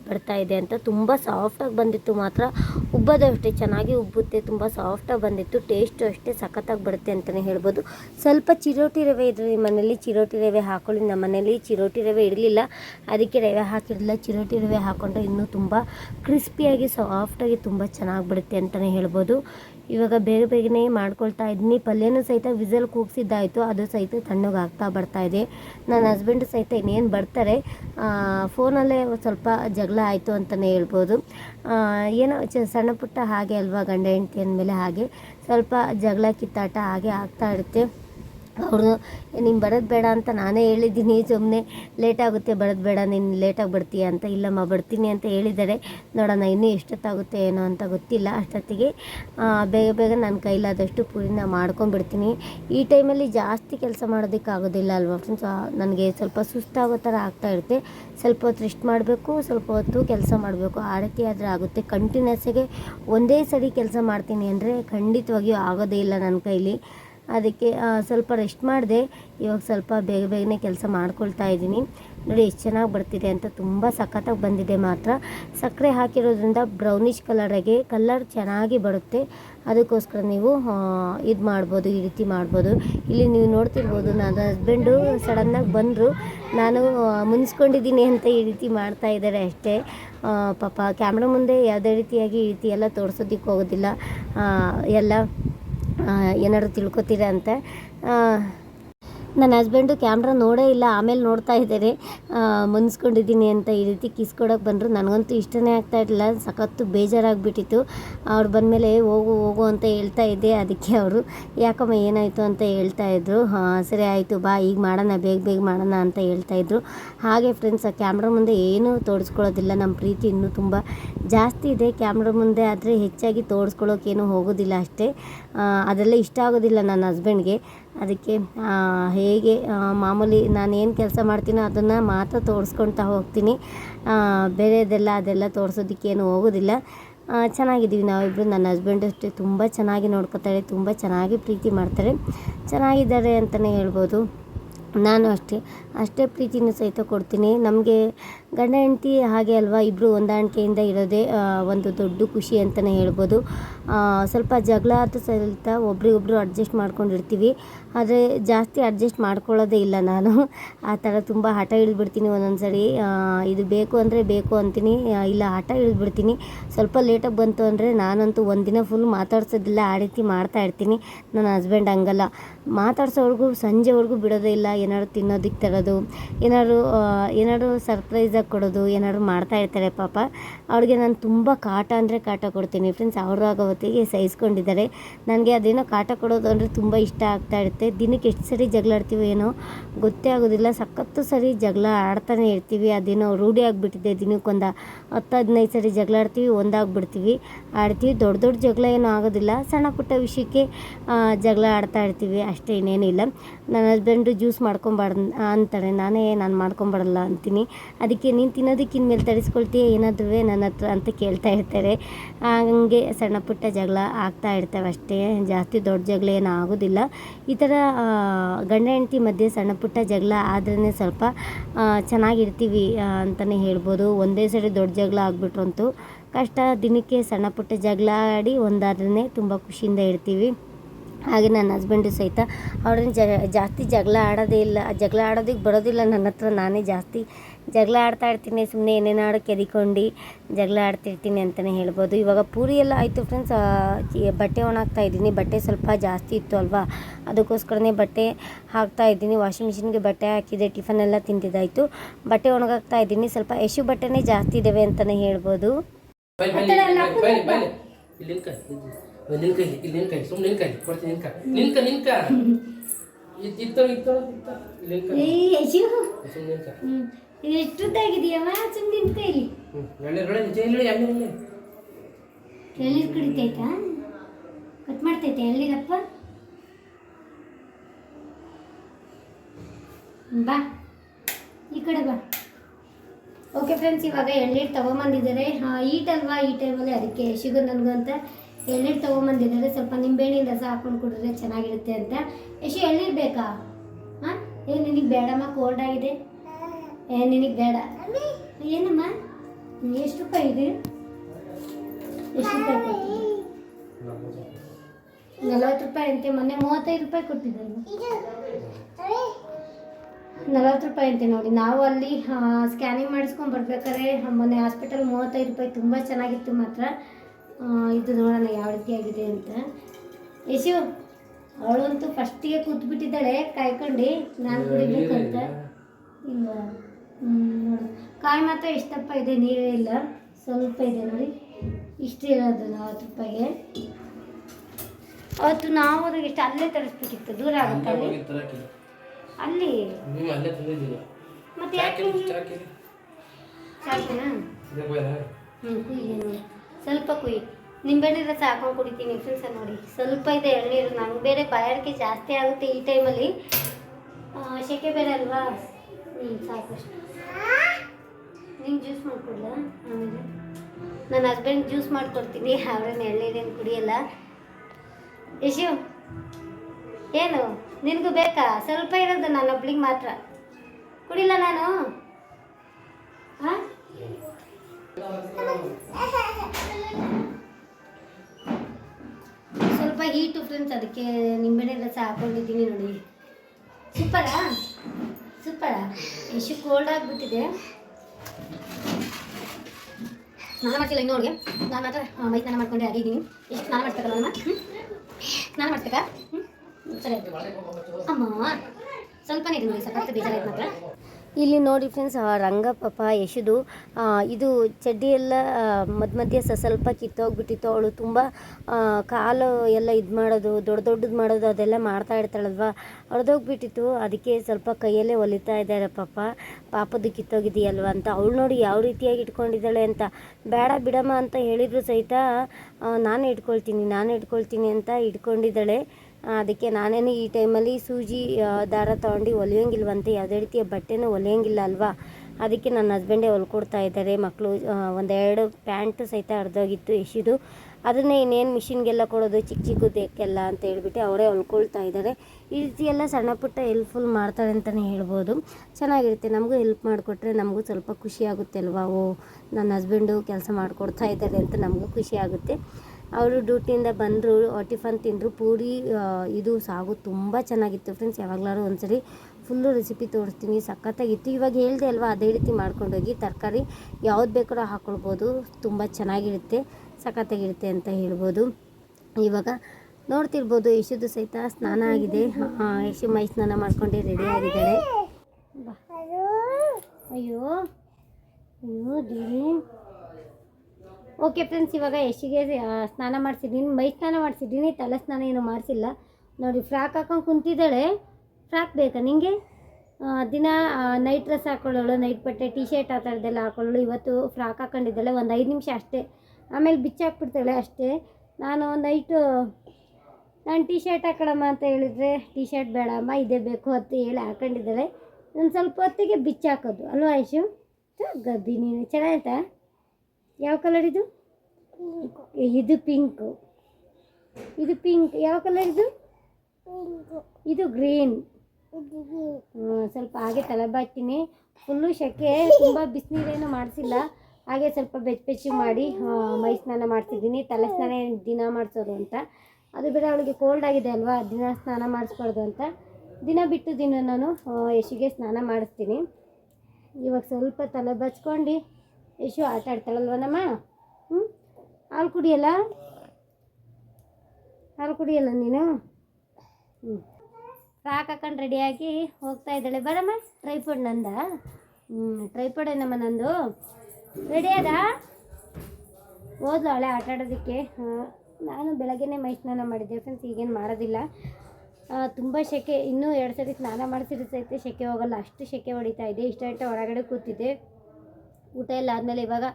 ಬರ್ತಾ ಇದೆ ಅಂತ. ತುಂಬ ಸಾಫ್ಟಾಗಿ ಬಂದಿತ್ತು ಮಾತ್ರ. ಉಬ್ಬೋದು ಅಷ್ಟೇ ಚೆನ್ನಾಗಿ ಉಬ್ಬುತ್ತೆ. ತುಂಬ ಸಾಫ್ಟಾಗಿ ಬಂದಿತ್ತು. ಟೇಸ್ಟು ಅಷ್ಟೇ ಸಖತ್ತಾಗಿ ಬರುತ್ತೆ ಅಂತಲೇ ಹೇಳ್ಬೋದು. ಸ್ವಲ್ಪ ಚಿರೋಟಿ ರವೆ ಇದ್ರೆ ನಿಮ್ಮ ಮನೇಲಿ ಚಿರೋಟಿ ರವೆ ಹಾಕೊಳ್ಳಿ. ನಮ್ಮ ಮನೇಲಿ ಚಿರೋಟಿ ರವೆ ಇರಲಿಲ್ಲ. ಅದಕ್ಕೆ ರವೆ ಹಾಕಿರಲಿಲ್ಲ. ಚಿರೋಟಿ ರವೆ ಹಾಕೊಂಡ್ರೆ ಇನ್ನೂ ತುಂಬ ಕ್ರಿಸ್ಪಿಯಾಗಿ ಸಾಫ್ಟಾಗಿ ತುಂಬ ಚೆನ್ನಾಗಿ ಬಿಡುತ್ತೆ ಅಂತಲೇ ಹೇಳ್ಬೋದು. ಇವಾಗ ಬೇಗ ಬೇಗನೆ ಮಾಡ್ಕೊಳ್ತಾ ಇದ್ದೀನಿ. ಪಲ್ಯನೂ ಸಹಿತ ವಿಸಲ್ ಕೂಗಿಸಿದ್ದಾಯಿತು. ಅದು ಸಹಿತ ತಣ್ಣಗೆ ಆಗ್ತಾ ಬರ್ತಾ ಇದೆ. ನನ್ನ ಹಸ್ಬೆಂಡ್ ಸಹಿತ ಇನ್ನೇನು ಬರ್ತಾರೆ ಫೋನಲ್ಲೇ ಸ್ವಲ್ಪ ಜಗಳ ಆಯಿತು ಅಂತಲೇ ಹೇಳ್ಬೋದು. ಏನೋ ಚ, ಸಣ್ಣ ಪುಟ್ಟ ಹಾಗೆ ಅಲ್ವಾ ಗಂಡ ಹೆಂಡತಿ ಅಂದಮೇಲೆ ಹಾಗೆ ಸ್ವಲ್ಪ ಜಗಳ ಕಿತ್ತಾಟ ಹಾಗೆ ಆಗ್ತಾ ಇರುತ್ತೆ. ಅವರು, ನೀನು ಬರೋದು ಬೇಡ ಅಂತ ನಾನೇ ಹೇಳಿದ್ದೀನಿ ಸುಮ್ಮನೆ ಲೇಟ್ ಆಗುತ್ತೆ, ಬರೋದು ಬೇಡ, ನೀನು ಲೇಟಾಗಿ ಬರ್ತೀಯ ಅಂತ. ಇಲ್ಲಮ್ಮ, ಬರ್ತೀನಿ ಅಂತ ಹೇಳಿದ್ದಾರೆ. ನೋಡೋಣ ಇನ್ನೂ ಎಷ್ಟೊತ್ತಾಗುತ್ತೆ, ಏನೋ ಅಂತ ಗೊತ್ತಿಲ್ಲ. ಅಷ್ಟೊತ್ತಿಗೆ ಬೇಗ ಬೇಗ ನನ್ನ ಕೈಲಾದಷ್ಟು ಪೂರಿನ ಮಾಡ್ಕೊಂಡ್ಬಿಡ್ತೀನಿ. ಈ ಟೈಮಲ್ಲಿ ಜಾಸ್ತಿ ಕೆಲಸ ಮಾಡೋದಕ್ಕಾಗೋದಿಲ್ಲ ಅಲ್ವಾ ಫ್ರೆಂಡ್ಸ್ ನನಗೆ ಸ್ವಲ್ಪ ಸುಸ್ತಾಗೋ ಥರ ಆಗ್ತಾ ಇರುತ್ತೆ. ಸ್ವಲ್ಪ ಹೊತ್ತು ರೆಸ್ಟ್ ಮಾಡಬೇಕು, ಸ್ವಲ್ಪ ಹೊತ್ತು ಕೆಲಸ ಮಾಡಬೇಕು. ಆ ರೀತಿ ಆದರೆ ಆಗುತ್ತೆ. ಕಂಟಿನ್ಯೂಸ್ಗೆ ಒಂದೇ ಸರಿ ಕೆಲಸ ಮಾಡ್ತೀನಿ ಅಂದರೆ ಖಂಡಿತವಾಗಿಯೂ ಆಗೋದೇ ಇಲ್ಲ ನನ್ನ ಕೈಲಿ. ಅದಕ್ಕೆ ಸ್ವಲ್ಪ ರೆಸ್ಟ್ ಮಾಡಿದೆ. ಇವಾಗ ಸ್ವಲ್ಪ ಬೇಗ ಬೇಗನೆ ಕೆಲಸ ಮಾಡ್ಕೊಳ್ತಾ ಇದ್ದೀನಿ. ನೋಡಿ ಎಷ್ಟು ಚೆನ್ನಾಗಿ ಬರ್ತಿದೆ ಅಂತ ತುಂಬ ಸಖತ್ತಾಗಿ ಬಂದಿದೆ ಮಾತ್ರ. ಸಕ್ಕರೆ ಹಾಕಿರೋದ್ರಿಂದ ಬ್ರೌನಿಷ್ ಕಲರಾಗೆ ಕಲರ್ ಚೆನ್ನಾಗಿ ಬರುತ್ತೆ. ಅದಕ್ಕೋಸ್ಕರ ನೀವು ಇದು ಮಾಡ್ಬೋದು, ಈ ರೀತಿ ಮಾಡ್ಬೋದು. ಇಲ್ಲಿ ನೀವು ನೋಡ್ತಿರ್ಬೋದು, ನನ್ನ ಹಸ್ಬೆಂಡು ಸಡನ್ನಾಗಿ ಬಂದರು. ನಾನು ಮುನಿಸ್ಕೊಂಡಿದ್ದೀನಿ ಅಂತ ಈ ರೀತಿ ಮಾಡ್ತಾ ಇದ್ದಾರೆ ಅಷ್ಟೇ. ಪಾಪ ಕ್ಯಾಮ್ರಾ ಮುಂದೆ ಯಾವುದೇ ರೀತಿಯಾಗಿ ಈ ರೀತಿ ಎಲ್ಲ ತೋರಿಸೋದಕ್ಕೆ ಹೋಗೋದಿಲ್ಲ. ಎಲ್ಲ ಏನಾದ್ರು ತಿಳ್ಕೊತೀರಾ ಅಂತ? ನನ್ನ ಹಸ್ಬೆಂಡು ಕ್ಯಾಮ್ರಾ ನೋಡೇ ಇಲ್ಲ, ಆಮೇಲೆ ನೋಡ್ತಾ ಇದ್ದಾರೆ. ಮುನ್ಸ್ಕೊಂಡಿದ್ದೀನಿ ಅಂತ ಈ ರೀತಿ ಕಿಸ್ ಕೊಡೋಕೆ ಬಂದರು. ನನಗಂತೂ ಇಷ್ಟನೇ ಆಗ್ತಾ ಇರಲಿಲ್ಲ, ಸಖತ್ತು ಬೇಜಾರಾಗಿಬಿಟ್ಟಿತ್ತು. ಅವ್ರು ಬಂದಮೇಲೆ ಹೋಗು ಹೋಗು ಅಂತ ಹೇಳ್ತಾ ಇದ್ದೆ. ಅದಕ್ಕೆ ಅವರು, ಯಾಕಮ್ಮ ಏನಾಯಿತು? ಅಂತ ಹೇಳ್ತಾ ಇದ್ರು. ಹಾಂ, ಸರಿ ಆಯಿತು, ಬಾ ಈಗ ಮಾಡೋಣ, ಬೇಗ ಬೇಗ ಮಾಡೋಣ ಅಂತ ಹೇಳ್ತಾ ಇದ್ರು. ಹಾಗೆ ಫ್ರೆಂಡ್ಸ್ ಆ ಕ್ಯಾಮ್ರಾ ಮುಂದೆ ಏನೂ ತೋರಿಸ್ಕೊಳ್ಳೋದಿಲ್ಲ. ನಮ್ಮ ಪ್ರೀತಿ ಇನ್ನೂ ತುಂಬ ಜಾಸ್ತಿ ಇದೆ. ಕ್ಯಾಮ್ರಾ ಮುಂದೆ ಆದರೆ ಹೆಚ್ಚಾಗಿ ತೋರಿಸ್ಕೊಳ್ಳೋಕೇನು ಹೋಗೋದಿಲ್ಲ ಅಷ್ಟೇ. ಅದೆಲ್ಲ ಇಷ್ಟ ಆಗೋದಿಲ್ಲ ನನ್ನ ಹಸ್ಬೆಂಡ್ಗೆ ಅದಕ್ಕೆ ಹೇಗೆ ಮಾಮೂಲಿ ನಾನು ಏನು ಕೆಲಸ ಮಾಡ್ತೀನೋ ಅದನ್ನು ಮಾತ್ರ ತೋರಿಸ್ಕೊಳ್ತಾ ಹೋಗ್ತೀನಿ. ಬೇರೆದೆಲ್ಲ ಅದೆಲ್ಲ ತೋರಿಸೋದಕ್ಕೇನು ಹೋಗೋದಿಲ್ಲ. ಚೆನ್ನಾಗಿದ್ದೀವಿ ನಾವಿಬ್ಬರು ನನ್ನ ಹಸ್ಬೆಂಡ್ ಅಷ್ಟೇ ತುಂಬ ಚೆನ್ನಾಗಿ ನೋಡ್ಕೊತಾರೆ ತುಂಬ ಚೆನ್ನಾಗಿ ಪ್ರೀತಿ ಮಾಡ್ತಾರೆ. ಚೆನ್ನಾಗಿದ್ದಾರೆ ಅಂತಲೇ ಹೇಳ್ಬೋದು. ನಾನು ಅಷ್ಟೇ. ಅಷ್ಟೇ ಪ್ರೀತಿನೂ ಸಹಿತ ಕೊಡ್ತೀನಿ. ನಮಗೆ ಗಂಡ ಹೆಂಡತಿ ಹಾಗೆ ಅಲ್ವಾ ಇಬ್ಬರು ಹೊಂದಾಣಿಕೆಯಿಂದ ಇರೋದೇ ಒಂದು ದೊಡ್ಡ ಖುಷಿ ಅಂತಲೇ ಹೇಳ್ಬೋದು. ಸ್ವಲ್ಪ ಜಗಳ ಆದರೂ ಸಹಿತ ಒಬ್ರಿಗೊಬ್ರು ಅಡ್ಜಸ್ಟ್ ಮಾಡ್ಕೊಂಡಿರ್ತೀವಿ. ಆದರೆ ಜಾಸ್ತಿ ಅಡ್ಜಸ್ಟ್ ಮಾಡ್ಕೊಳ್ಳೋದೇ ಇಲ್ಲ ನಾನು. ಆ ಥರ ತುಂಬ ಹಠ ಹಿಡಿದ್ಬಿಡ್ತೀನಿ ಒಂದೊಂದು ಸರಿ ಇದು ಬೇಕು ಅಂದರೆ ಬೇಕು ಅಂತೀನಿ ಇಲ್ಲ ಹಠ ಹಿಡಿದ್ಬಿಡ್ತೀನಿ ಸ್ವಲ್ಪ ಲೇಟಾಗಿ ಬಂತು ಅಂದರೆ ನಾನಂತೂ ಒಂದಿನ ಫುಲ್ ಮಾತಾಡ್ಸೋದಿಲ್ಲ, ಆ ರೀತಿ ಮಾಡ್ತಾ ಇರ್ತೀನಿ. ನನ್ನ ಹಸ್ಬೆಂಡ್ ಹಂಗಲ್ಲ. ಮಾತಾಡ್ಸೋವರೆಗೂ, ಸಂಜೆವರೆಗೂ ಬಿಡೋದೇ ಇಲ್ಲ. ಏನಾದ್ರು ತಿನ್ನೋದಕ್ಕೆ ತರೋದು, ಏನಾದ್ರು ಏನಾದ್ರು ಏನಾದ್ರು ಕೊಡೋದು, ಏನಾದ್ರು ಮಾಡ್ತಾ ಇರ್ತಾರೆ ಪಾಪ. ಅವ್ರಿಗೆ ನಾನು ತುಂಬ ಕಾಟ ಅಂದರೆ ಕಾಟ ಕೊಡ್ತೀನಿ. ಫ್ರೆಂಡ್ಸ್ ಅವರು ಆಗೋ ಹೊತ್ತಿಗೆ ಸಹಿಸ್ಕೊಂಡಿದ್ದಾರೆ. ನನಗೆ ಅದೇನೋ ಕಾಟ ಕೊಡೋದು ಅಂದರೆ ತುಂಬ ಇಷ್ಟ ಆಗ್ತಾ ಇರುತ್ತೆ. ದಿನಕ್ಕೆ ಎಷ್ಟು ಸರಿ ಜಗಳ ಆಡ್ತೀವೋ ಏನೋ ಗೊತ್ತೇ ಆಗೋದಿಲ್ಲ. ಸಖತ್ತು ಸರಿ ಜಗಳ ಆಡ್ತಾನೆ ಇರ್ತೀವಿ. ಅದೇನೋ ರೂಢಿ ಆಗಿಬಿಟ್ಟಿದೆ. ದಿನಕ್ಕೊಂದು ಹತ್ತು ಹದಿನೈದು ಸರಿ ಜಗಳಾಡ್ತೀವಿ ಒಂದಾಗ್ಬಿಡ್ತೀವಿ. ಆಡ್ತೀವಿ. ದೊಡ್ಡ ದೊಡ್ಡ ಜಗಳ ಏನೂ ಆಗೋದಿಲ್ಲ. ಸಣ್ಣ ಪುಟ್ಟ ವಿಷಯಕ್ಕೆ ಜಗಳ ಆಡ್ತಾ ಇರ್ತೀವಿ. ಅಷ್ಟೇ ಇನ್ನೇನಿಲ್ಲ. ನನ್ನ ಹಸ್ಬೆಂಡು ಜ್ಯೂಸ್ ಮಾಡ್ಕೊಂಬಾರ್ದು ಅಂತಾರೆ ನಾನೇ ನಾನು ಮಾಡ್ಕೊಂಬಾರಲ್ಲ ಅಂತೀನಿ. ಅದಕ್ಕೆ ನೀನು ತಿನ್ನೋದಕ್ಕೆ ಇನ್ಮೇಲೆ ತರಿಸ್ಕೊಳ್ತೀಯ? ಏನಾದ್ರೂ ನನ್ನ ಹತ್ರ ಅಂತ ಕೇಳ್ತಾ ಇರ್ತಾರೆ. ಹಂಗೆ ಸಣ್ಣ ಪುಟ್ಟ ಜಗಳ ಆಗ್ತಾ ಇರ್ತವೆ ಅಷ್ಟೇ. ಜಾಸ್ತಿ ದೊಡ್ಡ ಜಗಳ ಏನೂ ಆಗೋದಿಲ್ಲ. ಈ ಥರ ಗಂಡ ಹೆಂಡತಿ ಮಧ್ಯೆ ಸಣ್ಣ ಪುಟ್ಟ ಜಗಳ ಆದ್ರೇ ಸ್ವಲ್ಪ ಚೆನ್ನಾಗಿರ್ತೀವಿ ಅಂತಲೇ ಹೇಳ್ಬೋದು. ಒಂದೇ ಸರಿ ದೊಡ್ಡ ಜಗಳ ಆಗ್ಬಿಟ್ರಂತೂ ಕಷ್ಟ, ದಿನಕ್ಕೆ ಸಣ್ಣ ಪುಟ್ಟ ಜಗಳ ಆಡಿ ಒಂದಾದ್ರೇ ತುಂಬ ಖುಷಿಯಿಂದ ಇರ್ತೀವಿ. ಹಾಗೆ ನನ್ನ ಹಸ್ಬೆಂಡು ಸಹಿತ ಅವ್ರನ್ನ ಜ, ಜಾಸ್ತಿ ಜಗಳ ಆಡೋದೇ ಇಲ್ಲ, ಜಗಳ ಆಡೋದಕ್ಕೆ ಬರೋದಿಲ್ಲ, ನನ್ನ ಹತ್ರ ನಾನೇ ಜಾಸ್ತಿ ಜಗಳ ಆಡ್ತಾ ಇರ್ತೀನಿ ಸುಮ್ಮನೆ ಏನೇನು ಆಡೋ ಕೆದಿಕೊಂಡು ಜಗಳ ಆಡ್ತಿರ್ತೀನಿ ಅಂತಲೇ ಹೇಳ್ಬೋದು. ಇವಾಗ ಪೂರಿ ಎಲ್ಲ ಆಯಿತು ಫ್ರೆಂಡ್ಸ್ ಬಟ್ಟೆ ಒಣಾಗ್ತಾ ಇದ್ದೀನಿ, ಬಟ್ಟೆ ಸ್ವಲ್ಪ ಜಾಸ್ತಿ ಇತ್ತು ಅಲ್ವಾ? ಅದಕ್ಕೋಸ್ಕರನೇ ಬಟ್ಟೆ ಹಾಕ್ತಾ ಇದ್ದೀನಿ ವಾಷಿಂಗ್ ಮಿಷಿನ್ಗೆ ಬಟ್ಟೆ ಹಾಕಿದೆ ಟಿಫನ್ ಎಲ್ಲ ತಿಂದಿದ್ದಾಯಿತು. ಬಟ್ಟೆ ಒಣಗಾಕ್ತಾ ಇದ್ದೀನಿ, ಸ್ವಲ್ಪ ಯಶು ಬಟ್ಟೆನೇ ಜಾಸ್ತಿ ಇದ್ದಾವೆ ಅಂತಲೇ ಹೇಳ್ಬೋದು. ನಿನ್ಕ ಇಲ್ಲಿ ನಿನ್ಕ ನಿನ್ಕ ಸುಮ್ಮನೆ ನಿನ್ಕ ಕೊಡ್ತೀನಿ ನಿನ್ಕ ನಿನ್ಕ ನಿನ್ಕ ಇತ್ತ ಇತ್ತ ನಿನ್ಕ ಸುಮ್ಮನೆ ನಿನ್ಕ ಹ್ಮ್. ಎಷ್ಟುದ್ದಾಗಿದೆಯಮ್ಮ ಸುಮ್ಮನೆ ಇಲ್ಲಿ. ನಿಜ ಇಲ್ಲಿ ಎಳ್ನೀರು ಕುಡಿತೈತಾ? ಕಟ್ ಮಾಡ್ತೈತೆ ಎಳ್ನೀರಪ್ಪ ಬಾ. ಈ ಕಡೆ ಬಾ. ಓಕೆ ಫ್ರೆಂಡ್ಸ್ ಇವಾಗ ಎಳ್ನೀರು ತೊಗೊಂಬಂದಿದ್ದಾರೆ. ಈಟ್ ಅಲ್ವಾ? ಈ ಟೈಮಲ್ಲಿ ಅದಕ್ಕೆ ಶುಗರ್ ನನಗೂ ಅಂತ. ಎಳ್ನೀರು ತೊಗೊಂಬಂದಿದ್ದಾರೆ. ಸ್ವಲ್ಪ ನಿಂಬೆಹಣ್ಣಿನ ರಸ ಹಾಕೊಂಡು ಕುಡಿದ್ರೆ ಚೆನ್ನಾಗಿರುತ್ತೆ ಅಂತ. ಎಷ್ಟು ಎಳ್ನೀರು ಬೇಕಾ? ಹಾಂ ಏ, ನಿನಗೆ ಬೇಡಮ್ಮ ಕೋಲ್ಡ್ ಆಗಿದೆ. ಏ, ನಿನಗೆ ಬೇಡ. ಏನಮ್ಮ? ಎಷ್ಟು ರೂಪಾಯಿ ಇದೆ? ಎಷ್ಟು ರೂಪಾಯಿ ನಲವತ್ತು ರೂಪಾಯಿ ಅಂತೆ. ಮೊನ್ನೆ ಮೂವತ್ತೈದು ರೂಪಾಯಿ ಕೊಟ್ಟಿದ್ದಾರೆ ನಲವತ್ತು ರೂಪಾಯಿ ಅಂತೆ ನೋಡಿ. ನಾವು ಅಲ್ಲಿ ಸ್ಕ್ಯಾನಿಂಗ್ ಮಾಡಿಸ್ಕೊಂಡು ಬರ್ಬೇಕಾದ್ರೆ ಮೊನ್ನೆ ಹಾಸ್ಪಿಟಲ್ ಮೂವತ್ತೈದು ರೂಪಾಯಿ ತುಂಬ ಚೆನ್ನಾಗಿತ್ತು ಮಾತ್ರ. ಇದು ನೋಡೋಣ ಯಾವ ರೀತಿ ಆಗಿದೆ ಅಂತ. ಯಶು ಅವಳಂತೂ ಫಸ್ಟಿಗೆ ಕೂತ್ಬಿಟ್ಟಿದ್ದಾಳೆ ಕಾಯ್ಕೊಂಡು ನಾನು ಕುಡಿಬೇಕಂತ ಅಂತ. ನೋಡು. ಕಾಯಿ ಮಾತ್ರ ಎಷ್ಟಪ್ಪ ಇದೆ ನೀರೇ ಇಲ್ಲ. ಸ್ವಲ್ಪ ಇದೆ ನೋಡಿ. ಇಷ್ಟು ಇರೋದು ನಲವತ್ತು ರೂಪಾಯಿಗೆ. ಅವತ್ತು ನಾವು ಅದಕ್ಕೆ ಇಷ್ಟು ಅಲ್ಲೇ ತರಿಸ್ಬೇಕಿತ್ತು ದೂರ ಆಗುತ್ತೆ ಅಲ್ಲಿ ಅಲ್ಲಿ? ನೀವು ಅಲ್ಲೇ ತಂದಿದ್ದೀವಿ ಮತ್ತೆ ಯಾಕೆ ಚಾಕಿ ಚಾಕಿ ಸಾಕಿನಾ? ಇದೆ ಬೇಡ ಕುಯ್ಯಿ ಸ್ವಲ್ಪ ಕುಯ್ಯಿ. ನಿಂಬೆಹಣ್ಣು ರಸ ಹಾಕೊಂಡು ಕುಡಿತೀನಿ ಫ್ರೆಂಡ್ಸ ನೋಡಿ. ಸ್ವಲ್ಪ ಇದೆ ಎಳ್ನೀರು ನಂಗೆ ಬೇರೆ ಬಾಯಾರಿಕೆ ಜಾಸ್ತಿ ಆಗುತ್ತೆ ಈ ಟೈಮಲ್ಲಿ ಶೆಕೆ ಬೇರೆ ಅಲ್ವಾ? ಹ್ಞೂ ಸಾಕು ನಿಂಗೆ ಜ್ಯೂಸ್ ಮಾಡಿಕೊಡ್ಲ? ಆಮೇಲೆ? ನನ್ನ ಹಸ್ಬೆಂಡ್ ಜ್ಯೂಸ್ ಮಾಡಿಕೊಡ್ತೀನಿ. ಅವ್ರನ್ನ ಎಳ್ನೀರೇನು ಕುಡಿಯಲ್ಲ. ಯಶು ಏನು? ನಿನಗೂ ಬೇಕಾ? ಸ್ವಲ್ಪ ಇರೋದು ನಾನು ಒಬ್ಳಿಗೆ ಮಾತ್ರ. ಕುಡಿಲ್ಲ ನಾನು? ಹಾಂ? ಸ್ವಲ್ಪ ಹೀಟು ಫ್ರೆಂಡ್ಸ್ ಅದಕ್ಕೆ ನಿಂಬೆಣ್ಣೆ ರಸ ಹಾಕೊಂಡಿದ್ದೀನಿ ನೋಡಿ. ಸೂಪರಾ ಸೂಪರಾ ಎಷ್ಟು ಕೋಲ್ಡ್ ಆಗಿಬಿಟ್ಟಿದೆ. ಸ್ನಾನ ಮಾಡ್ತಿಲ್ಲ ಇನ್ನು ಅವ್ರಿಗೆ ನಾನು ಮಾತ್ರ ಮೈ ಸ್ನಾನ ಮಾಡ್ಕೊಂಡೆ ಆಗಿದ್ದೀನಿ ಎಷ್ಟು ಸ್ನಾನ ನಮ್ಮ ಹ್ಞೂ ಸ್ನಾನ ಮಾಡ್ತಕ್ಕ ಹ್ಞೂ. ಇಲ್ಲಿ ನೋಡಿ ಫ್ರೆಂಡ್ಸ್ ರಂಗ ಪಾಪ ಯಶುದು ಇದು ಚಡ್ಡಿ ಎಲ್ಲ ಮಧ್ಯ ಮಧ್ಯೆ ಸ ಸ್ವಲ್ಪ ಕಿತ್ತೋಗ್ಬಿಟ್ಟಿತ್ತು. ಅವಳು ತುಂಬ ಕಾಲು ಎಲ್ಲ ಇದು ಮಾಡೋದು, ದೊಡ್ಡ ದೊಡ್ಡದು ಮಾಡೋದು, ಅದೆಲ್ಲ ಮಾಡ್ತಾ ಇರ್ತಾಳಲ್ವಾ? ಹೊಡೆದೋಗ್ಬಿಟ್ಟಿತ್ತು ಅದಕ್ಕೆ ಸ್ವಲ್ಪ ಕೈಯಲ್ಲೇ ಒಲಿತಾ ಇದ್ದಾರೆ, ಪಾಪ. ಪಾಪದ್ದು ಕಿತ್ತೋಗಿದೆಯಲ್ವ ಅಂತ. ಅವಳು ನೋಡಿ ಯಾವ ರೀತಿಯಾಗಿ ಇಟ್ಕೊಂಡಿದ್ದಾಳೆ ಅಂತ. ಬೇಡ ಬಿಡಮ್ಮ ಅಂತ ಹೇಳಿದ್ರು ಸಹಿತ ನಾನು ಇಟ್ಕೊಳ್ತೀನಿ ನಾನು ಇಟ್ಕೊಳ್ತೀನಿ ಅಂತ ಇಟ್ಕೊಂಡಿದ್ದಾಳೆ. ಅದಕ್ಕೆ ನಾನೇನು ಈ ಟೈಮಲ್ಲಿ ಸೂಜಿ ದಾರ ತೊಗೊಂಡು ಹೊಲಿಯೋಂಗಿಲ್ವಂತೆ, ಯಾವುದೇ ರೀತಿಯ ಬಟ್ಟೆನೂ ಹೊಲಿಯೋಂಗಿಲ್ಲ ಅಲ್ವಾ? ಅದಕ್ಕೆ ನನ್ನ ಹಸ್ಬೆಂಡೇ ಹೊಲ್ಕೊಡ್ತಾ ಇದ್ದಾರೆ. ಮಕ್ಕಳು ಒಂದೆರಡು ಪ್ಯಾಂಟ್ ಸಹಿತ ಹರಿದೋಗಿತ್ತು ಎಶಿದು ಅದನ್ನೇ ಇನ್ನೇನು ಮಿಷಿನ್ಗೆಲ್ಲ ಕೊಡೋದು, ಚಿಕ್ಕ ಚಿಕ್ಕದಕ್ಕೆಲ್ಲ ಅಂತ ಹೇಳ್ಬಿಟ್ಟು ಅವರೇ ಹೊಲ್ಕೊಳ್ತಾ ಇದ್ದಾರೆ. ಈ ರೀತಿ ಎಲ್ಲ ಸಣ್ಣ ಪುಟ್ಟ ಹೆಲ್ಪ್ಫುಲ್ ಮಾಡ್ತಾರೆ ಅಂತಲೇ ಹೇಳ್ಬೋದು. ಚೆನ್ನಾಗಿರುತ್ತೆ. ನಮಗೂ ಹೆಲ್ಪ್ ಮಾಡಿಕೊಟ್ರೆ ನಮಗೂ ಸ್ವಲ್ಪ ಖುಷಿ ಆಗುತ್ತೆ ಅಲ್ವಾ? ಓ, ನನ್ನ ಹಸ್ಬೆಂಡು ಕೆಲಸ ಮಾಡಿಕೊಡ್ತಾ ಇದ್ದಾರೆ ಅಂತ ನಮಗೂ ಖುಷಿ ಆಗುತ್ತೆ. ಅವರು ಡ್ಯೂಟಿಯಿಂದ ಬಂದರು ಟಿಫನ್ ತಿಂದರು, ಪೂರಿ ಇದು ಸಾಗು ತುಂಬ ಚೆನ್ನಾಗಿತ್ತು ಫ್ರೆಂಡ್ಸ್ ಯಾವಾಗಲಾರು ಒಂದ್ಸರಿ ಫುಲ್ಲು ರೆಸಿಪಿ ತೋರಿಸ್ತೀನಿ, ಸಖತ್ತಾಗಿತ್ತು. ಇವಾಗ ಹೇಳಿದೆ ಅಲ್ವಾ, ಅದೇ ರೀತಿ ಮಾಡ್ಕೊಂಡೋಗಿ ತರಕಾರಿ ಯಾವ್ದು ಬೇಕಾದ್ರೂ ಹಾಕ್ಕೊಳ್ಬೋದು ತುಂಬ ಚೆನ್ನಾಗಿರುತ್ತೆ, ಸಖತ್ತಾಗಿರುತ್ತೆ ಅಂತ ಹೇಳ್ಬೋದು. ಇವಾಗ ನೋಡ್ತಿರ್ಬೋದು ಯಶುದು ಸಹಿತ ಸ್ನಾನ ಆಗಿದೆ. ಯಶು ಮೈ ಸ್ನಾನ ಮಾಡ್ಕೊಂಡು ರೆಡಿ ಆಗಿದ್ದಾಳೆ. ಬಾ. ಅಯ್ಯೋ ಅಯ್ಯೋ ಓಕೆ ಫ್ರೆಂಡ್ಸ್, ಇವಾಗ ಯಶಿಗೆ ಸ್ನಾನ ಮಾಡಿಸಿದ್ದೀನಿ ಮೈ ಸ್ನಾನ ಮಾಡಿಸಿದ್ದೀನಿ ತಲೆ ಸ್ನಾನ ಏನು ಮಾಡಿಸಿಲ್ಲ. ನೋಡಿ, ಫ್ರಾಕ್ ಹಾಕೊಂಡು ಕುಂತಿದ್ದಾಳೆ. ಫ್ರಾಕ್ ಬೇಕಾ ನಿಂಗೆ? ದಿನ ನೈಟ್ ಡ್ರೆಸ್ ಹಾಕೊಳ್ಳೋಳು ನೈಟ್ ಬಟ್ಟೆ ಟಿ ಶರ್ಟ್ ಆ ಥರದ್ದೆಲ್ಲ ಹಾಕೊಳ್ಳೋಳು. ಇವತ್ತು ಫ್ರಾಕ್ ಹಾಕೊಂಡಿದ್ದಾಳೆ, ಒಂದು ಐದು ನಿಮಿಷ ಅಷ್ಟೇ. ಆಮೇಲೆ ಬಿಚ್ಚಾಕ್ಬಿಡ್ತಾಳೆ ಅಷ್ಟೇ. ನಾನು ನೈಟು ನಾನು ಟಿ ಶರ್ಟ್ ಹಾಕೊಳ್ಳಮ್ಮ ಅಂತ ಹೇಳಿದರೆ ಟಿ ಶರ್ಟ್ ಬೇಡಮ್ಮ, ಇದೇ ಬೇಕು ಅಂತ ಹೇಳಿ ಹಾಕೊಂಡಿದ್ದಾಳೆ. ಒಂದು ಸ್ವಲ್ಪ ಹೊತ್ತಿಗೆ ಬಿಚ್ಚಾಕೋದು ಅಲ್ವಾ ಐಶು ಗಬ್ಬಿ ನೀನು. ಚೆನ್ನಾಯ್ತಾ ಯಾವ ಕಲರ್ ಇದು? ಇದು ಪಿಂಕು ಇದು ಪಿಂಕ್ ಯಾವ ಕಲರ್ ಇದು? ಇದು ಗ್ರೀನ್ ಸ್ವಲ್ಪ ಹಾಗೆ ತಲೆ ಬಾಚ್ತೀನಿ ಫುಲ್ಲು ಶೆಕೆ, ತುಂಬ ಬಿಸಿನೀರೇನು ಮಾಡಿಸಿಲ್ಲ. ಹಾಗೆ ಸ್ವಲ್ಪ ಬೆಚ್ಚ ಬೆಚ್ಚಗೆ ಮಾಡಿ ಮೈ ಸ್ನಾನ ಮಾಡ್ತಿದ್ದೀನಿ. ತಲೆ ಸ್ನಾನ ದಿನ ಮಾಡಿಸೋದು ಅಂತ. ಅದು ಬೇರೆ ಅವಳಿಗೆ ಕೋಲ್ಡ್ ಆಗಿದೆ ಅಲ್ವಾ? ದಿನ ಸ್ನಾನ ಮಾಡಿಸ್ಬಾರ್ದು ಅಂತ. ದಿನ ಬಿಟ್ಟು ದಿನ ನಾನು ಯಶಿಗೆ ಸ್ನಾನ ಮಾಡಿಸ್ತೀನಿ. ಇವಾಗ ಸ್ವಲ್ಪ ತಲೆ ಬಚ್ಕೊಂಡು ಯಶು ಆಟ ಆಡ್ತಾಳಲ್ವನಮ್ಮ? ಹ್ಞೂ ಹಾಲು ಕುಡಿಯಲ್ಲ? ಹಾಲು ಕುಡಿಯಲ್ಲ ನೀನು? ಹ್ಞೂ ಫ್ರಾಕ್ ಹಾಕೊಂಡು ರೆಡಿಯಾಗಿ ಹೋಗ್ತಾ ಇದ್ದಾಳೆ. ಬರಮ್ಮ ಟ್ರೈಪೋಡ್ ನಂದ. ಹ್ಞೂ ಟ್ರೈಪೋಡ್ ಏನಮ್ಮ ನಂದು? ರೆಡಿ ಅದ ಹೋದ್ಲು ಹಳೆ ಆಟ ಆಡೋದಕ್ಕೆ. ನಾನು ಬೆಳಗ್ಗೆನೇ ಮೈ ಸ್ನಾನ ಮಾಡಿದ್ದೆ. ಫ್ರೆಂಡ್ಸ್ ಈಗೇನು ಮಾಡೋದಿಲ್ಲ. ತುಂಬ ಸೆಕೆ ಇನ್ನೂ ಎರಡು ಸರಿ ಸ್ನಾನ ಮಾಡಿಸಿರುತ್ತೈತೆ ಸೆಕೆ ಹೋಗಲ್ಲ. ಅಷ್ಟು ಸೆಕೆ ಹೊಡಿತಾ ಇದೆ. ಇಷ್ಟ ಇಷ್ಟ ಹೊರಗಡೆ ಕೂತಿದ್ದೆ. ಊಟ ಎಲ್ಲ ಆದಮೇಲೆ ಇವಾಗ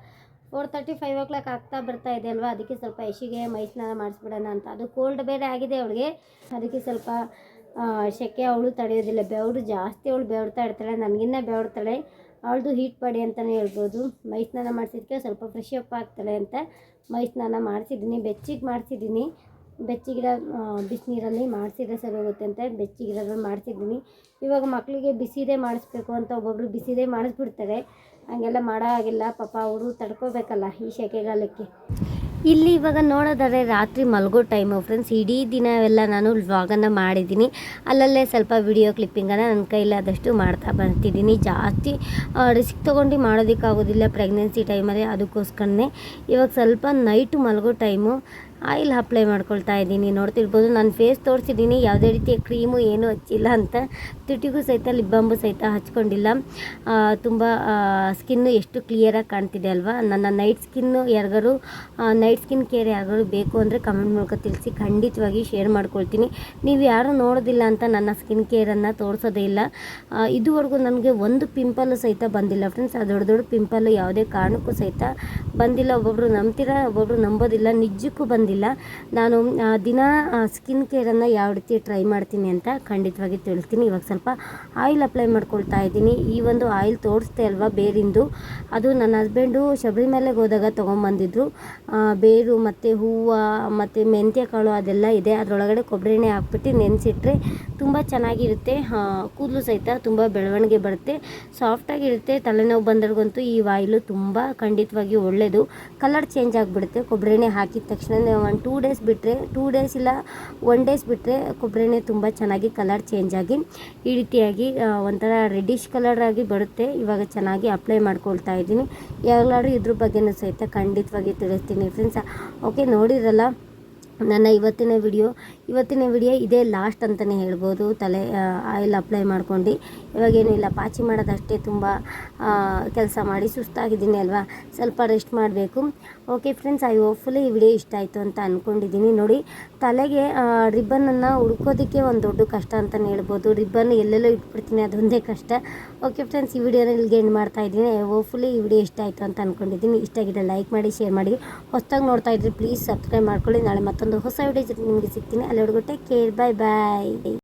four thirty five o'clock ಆಗ್ತಾ ಬರ್ತಾ ಇದೆ ಅಲ್ವಾ? ಅದಕ್ಕೆ ಸ್ವಲ್ಪ ಯಶಿಗೆ ಮೈ ಸ್ನಾನ ಮಾಡಿಸ್ಬಿಡೋಣ ಅಂತ. ಅದು ಕೋಲ್ಡ್ ಬೇರೆ ಆಗಿದೆ ಅವಳಿಗೆ. ಅದಕ್ಕೆ ಸ್ವಲ್ಪ ಸೆಕೆ ಅವಳು ತಡೆಯೋದಿಲ್ಲ. ಬೆವರು ಜಾಸ್ತಿ ಅವಳು ಬೆವರ್ತಾ ಇರ್ತಾಳೆ. ನನಗಿನ್ನ ಬೆವರ್ತಾಳೆ. ಅವಳದು ಹೀಟ್ ಪಡಿ ಅಂತಲೇ ಹೇಳ್ಬೋದು. ಮೈ ಸ್ನಾನ ಮಾಡಿಸಿದ್ಕೆ ಸ್ವಲ್ಪ ಫ್ರೆಶ್ ಅಪ್ ಆಗ್ತಾಳೆ ಅಂತ ಮೈ ಸ್ನಾನ ಮಾಡಿಸಿದ್ದೀನಿ. ಬೆಚ್ಚಿಗೆ ಮಾಡಿಸಿದ್ದೀನಿ. ಬೆಚ್ಚಿಗಿಡ ಬಿಸಿನೀರಲ್ಲಿ ಮಾಡಿಸಿದ್ರೆ ಸರಿ ಹೋಗುತ್ತೆ ಅಂತ ಬೆಚ್ಚಗಿರೋದ್ರಲ್ಲಿ ಮಾಡಿಸಿದ್ದೀನಿ. ಇವಾಗ ಮಕ್ಕಳಿಗೆ ಬಿಸಿದೇ ಮಾಡಿಸ್ಬೇಕು ಅಂತ ಒಬ್ಬೊಬ್ರು ಬಿಸಿದೇ ಮಾಡಿಸ್ಬಿಡ್ತಾರೆ. ಹಂಗೆಲ್ಲ ಮಾಡೋ ಹಾಗಿಲ್ಲ ಪಾಪ ಅವರು ತಡ್ಕೋಬೇಕಲ್ಲ ಈ ಸೆಕೆಗಾಲಕ್ಕೆ ಇಲ್ಲಿ ಇವಾಗ ನೋಡೋದಾದರೆ ರಾತ್ರಿ ಮಲಗೋ ಟೈಮು ಫ್ರೆಂಡ್ಸ್ ಇಡೀ ದಿನವೆಲ್ಲ ನಾನು ವ್ಲಾಗನ್ನು ಮಾಡಿದ್ದೀನಿ. ಅಲ್ಲಲ್ಲೇ ಸ್ವಲ್ಪ ವಿಡಿಯೋ ಕ್ಲಿಪ್ಪಿಂಗನ್ನು ನನ್ನ ಕೈಲಾದಷ್ಟು ಮಾಡ್ತಾ ಬರ್ತಿದ್ದೀನಿ. ಜಾಸ್ತಿ ರಿಸ್ಕ್ ತೊಗೊಂಡು ಮಾಡೋದಕ್ಕಾಗೋದಿಲ್ಲ ಪ್ರೆಗ್ನೆನ್ಸಿ ಟೈಮಲ್ಲಿ ಅದಕ್ಕೋಸ್ಕರನೇ. ಇವಾಗ ಸ್ವಲ್ಪ ನೈಟು ಮಲಗೋ ಟೈಮು ಆಯಿಲ್ ಅಪ್ಲೈ ಮಾಡ್ಕೊಳ್ತಾ ಇದ್ದೀನಿ. ನೋಡ್ತಿರ್ಬೋದು, ನಾನು ಫೇಸ್ ತೋರಿಸಿದ್ದೀನಿ. ಯಾವುದೇ ರೀತಿಯ ಕ್ರೀಮು ಏನೂ ಹಚ್ಚಿಲ್ಲ ಅಂತ. ತುಟಿಗೂ ಸಹಿತ ಲಿಬ್ಬಂಬು ಸಹಿತ ಹಚ್ಕೊಂಡಿಲ್ಲ. ತುಂಬ ಸ್ಕಿನ್ನು ಎಷ್ಟು ಕ್ಲಿಯರಾಗಿ ಕಾಣ್ತಿದೆ ಅಲ್ವಾ? ನನ್ನ ನೈಟ್ ಸ್ಕಿನ್ನು ಯಾರಿಗಾರು ನೈಟ್ ಸ್ಕಿನ್ ಕೇರ್ ಯಾರಿಗಾರು ಬೇಕು ಅಂದರೆ ಕಮೆಂಟ್ ಮೂಲಕ ತಿಳಿಸಿ ಖಂಡಿತವಾಗಿ ಶೇರ್ ಮಾಡ್ಕೊಳ್ತೀನಿ. ನೀವು ಯಾರೂ ನೋಡೋದಿಲ್ಲ ಅಂತ ನನ್ನ ಸ್ಕಿನ್ ಕೇರನ್ನು ತೋರಿಸೋದೇ ಇಲ್ಲ. ಇದುವರೆಗೂ ನನಗೆ ಒಂದು ಪಿಂಪಲ್ಲು ಸಹಿತ ಬಂದಿಲ್ಲ ಫ್ರೆಂಡ್ಸ್ ಆ ದೊಡ್ಡ ದೊಡ್ಡ ಪಿಂಪಲ್ಲು ಯಾವುದೇ ಕಾರಣಕ್ಕೂ ಸಹಿತ ಬಂದಿಲ್ಲ. ಒಬ್ಬೊಬ್ಬರು ನಂಬ್ತೀರಾ ಒಬ್ಬೊಬ್ರು ನಂಬೋದಿಲ್ಲ. ನಿಜಕ್ಕೂ ಬಂದಿಲ್ಲ. ನಾನು ದಿನ ಸ್ಕಿನ್ ಕೇರನ್ನು ಯಾವ ರೀತಿ ಟ್ರೈ ಮಾಡ್ತೀನಿ ಅಂತ ಖಂಡಿತವಾಗಿ ತಿಳಿಸ್ತೀನಿ ಇವಾಗ ಸ್ವಲ್ಪ ಆಯಿಲ್ ಅಪ್ಲೈ ಮಾಡ್ಕೊಳ್ತಾ ಇದ್ದೀನಿ. ಈ ಒಂದು ಆಯಿಲ್ ತೋರಿಸ್ತೆ ಅಲ್ವಾ ಬೇರಿಂದು? ಅದು ನನ್ನ ಹಸ್ಬೆಂಡು ಶಬರಿಮಲೆಗೆ ಹೋದಾಗ ತೊಗೊಂಬಂದಿದ್ರು. ಬೇರು ಮತ್ತು ಹೂವು, ಮತ್ತು ಮೆಂತ್ಯ ಕಾಳು ಅದೆಲ್ಲ ಇದೆ. ಅದರೊಳಗಡೆ ಕೊಬ್ಬರಿ ಎಣ್ಣೆ ಹಾಕ್ಬಿಟ್ಟು ನೆನೆಸಿಟ್ರೆ ತುಂಬ ಚೆನ್ನಾಗಿರುತ್ತೆ. ಕೂದಲು ಸಹಿತ ತುಂಬ ಬೆಳವಣಿಗೆ ಬರುತ್ತೆ. ಸಾಫ್ಟಾಗಿರುತ್ತೆ ತಲೆನೋವು ಬಂದವ್ರಿಗಂತೂ ಈ ಆಯಿಲು ತುಂಬ ಖಂಡಿತವಾಗಿ ಒಳ್ಳೆಯದು ಕಲರ್ ಚೇಂಜ್ ಆಗಿಬಿಡುತ್ತೆ. ಕೊಬ್ಬರಿ ಎಣ್ಣೆ ಹಾಕಿದ ತಕ್ಷಣ ಒಂದು ಟೂ ಡೇಸ್ ಬಿಟ್ಟರೆ ಟೂ ಡೇಸ್ ಇಲ್ಲ ಒನ್ ಡೇಸ್ ಬಿಟ್ಟರೆ ಕೊಬ್ಬರಿ ಎಣ್ಣೆ ತುಂಬ ಚೆನ್ನಾಗಿ ಕಲರ್ ಚೇಂಜ್ ಆಗಿ, ಈ ರೀತಿಯಾಗಿ ಒಂಥರ ರೆಡ್ಡಿಶ್ ಕಲರ್ ಆಗಿ ಬರುತ್ತೆ. ಇವಾಗ ಚೆನ್ನಾಗಿ ಅಪ್ಲೈ ಮಾಡ್ಕೊಳ್ತಾ ಇದ್ದೀನಿ. ಯಾವಾಗಲಾದ್ರೂ ಇದ್ರ ಬಗ್ಗೆನೂ ಸಹಿತ ಖಂಡಿತವಾಗಿ ತಿಳಿಸ್ತೀನಿ ಫ್ರೆಂಡ್ಸ್ ಓಕೆ ನೋಡಿರಲ್ಲ ನನ್ನ ಇವತ್ತಿನ ವಿಡಿಯೋ ಇವತ್ತಿನ ವಿಡಿಯೋ ಇದೇ ಲಾಸ್ಟ್ ಅಂತಲೇ ಹೇಳ್ಬೋದು. ತಲೆ ಆಯಿಲ್ ಅಪ್ಲೈ ಮಾಡ್ಕೊಂಡು. ಇವಾಗೇನು ಇಲ್ಲ, ಪಾಚಿ ಮಾಡೋದಷ್ಟೇ ತುಂಬ ಕೆಲಸ ಮಾಡಿ ಸುಸ್ತಾಗಿದ್ದೀನಿ ಅಲ್ವಾ? ಸ್ವಲ್ಪ ರೆಸ್ಟ್ ಮಾಡಬೇಕು. ಓಕೆ ಫ್ರೆಂಡ್ಸ್ ಐ ಹೋಪ್ಫುಲಿ ಈ ವಿಡಿಯೋ ಇಷ್ಟ ಆಯಿತು ಅಂತ ಅಂದ್ಕೊಂಡಿದ್ದೀನಿ ನೋಡಿ, ತಲೆಗೆ ರಿಬ್ಬನನ್ನು ಹುಡ್ಕೋದಕ್ಕೆ ಒಂದು ದೊಡ್ಡ ಕಷ್ಟ ಅಂತಲೇ ಹೇಳ್ಬೋದು. ರಿಬ್ಬನ್ ಎಲ್ಲೆಲ್ಲೋ ಇಟ್ಬಿಡ್ತೀನಿ, ಅದೊಂದೇ ಕಷ್ಟ. ಓಕೆ ಫ್ರೆಂಡ್ಸ್ ಈ ವಿಡಿಯೋನ ಇಲ್ಲಿಗೆ ಎಂಡ್ ಮಾಡ್ತಾ ಇದ್ದೀನಿ. ಹೋಪ್ಫುಲಿ ಈ ವಿಡಿಯೋ ಇಷ್ಟ ಆಯಿತು ಅಂತ ಅಂದ್ಕೊಂಡಿದ್ದೀನಿ ಇಷ್ಟ ಆಗಿದೆ ಲೈಕ್ ಮಾಡಿ ಶೇರ್ ಮಾಡಿ. ಹೊಸ್ದಾಗಿ ನೋಡ್ತಾ ಇದ್ರೆ ಪ್ಲೀಸ್ ಸಬ್ಸ್ಕ್ರೈಬ್ ಮಾಡ್ಕೊಳ್ಳಿ. ನಾಳೆ ಮತ್ತೊಂದು ಹೊಸ ವಿಡಿಯೋ ನಿಮಗೆ ಸಿಗ್ತೀನಿ. ಅಲ್ಲಿವರೆಗೂ ಟೇಕ್ ಕೇರ್ ಬಾಯ್ ಬಾಯ್